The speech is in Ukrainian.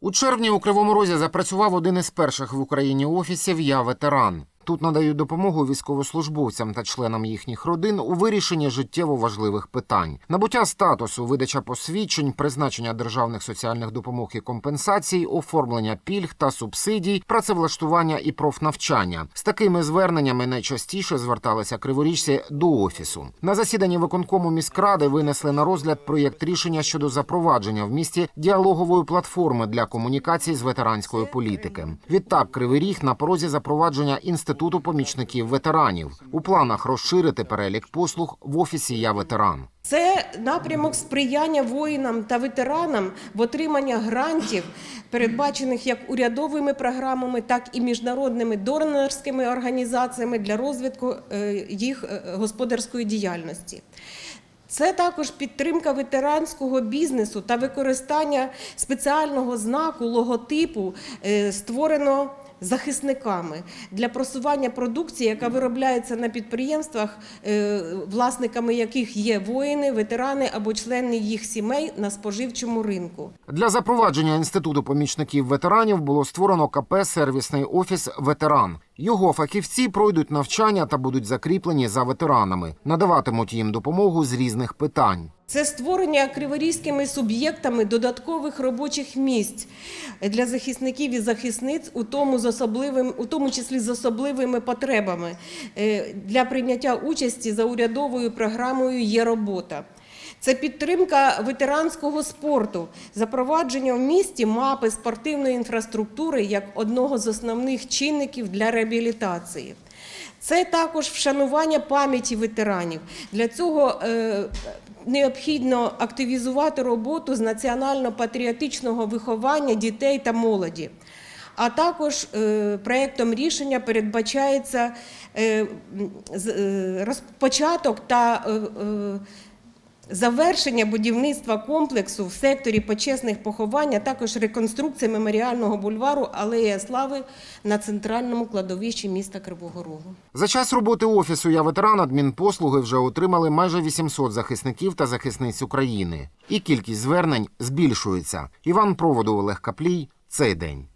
У червні у Кривому Розі запрацював один із перших в Україні офісів Я ветеран. Тут надають допомогу військовослужбовцям та членам їхніх родин у вирішенні життєво важливих питань: набуття статусу, видача посвідчень, призначення державних соціальних допомог і компенсацій, оформлення пільг та субсидій, працевлаштування і профнавчання. З такими зверненнями найчастіше зверталися криворіжці до офісу. На засіданні виконкому міськради винесли на розгляд проєкт рішення щодо запровадження в місті діалогової платформи для комунікацій з ветеранської політики. Відтак, Кривий Ріг на порозі запровадження інституту помічників ветеранів. У планах розширити перелік послуг в офісі Я ветеран. Це напрямок сприяння воїнам та ветеранам в отриманні грантів, передбачених як урядовими програмами, так і міжнародними донорськими організаціями для розвитку е, їх е, господарської діяльності. Це також підтримка ветеранського бізнесу та використання спеціального знаку логотипу, е, створеного захисниками для просування продукції, яка виробляється на підприємствах, е, власниками яких є воїни, ветерани або члени їх сімей на споживчому ринку. Для запровадження інституту помічників ветеранів було створено КП Сервісний офіс Ветеран. Його фахівці пройдуть навчання та будуть закріплені за ветеранами, надаватимуть їм допомогу з різних питань. Це створення криворізькими суб'єктами додаткових робочих місць для захисників і захисниць, у тому, з особливим, у тому числі з особливими потребами е, для прийняття участі за урядовою програмою є робота. Це підтримка ветеранського спорту, запровадження в місті мапи спортивної інфраструктури як одного з основних чинників для реабілітації. Це також вшанування пам'яті ветеранів. Для цього е, необхідно активізувати роботу з національно-патріотичного виховання дітей та молоді. А також е, проєктом рішення передбачається е, розпочаток та завершення будівництва комплексу в секторі почесних поховань, а також реконструкція меморіального бульвару Алея Слави на центральному кладовищі міста Кривого Рогу. За час роботи офісу Я ветеран адмінпослуги вже отримали майже 800 захисників та захисниць України. І кількість звернень збільшується. Іван Проводу Олег Каплій. Цей день.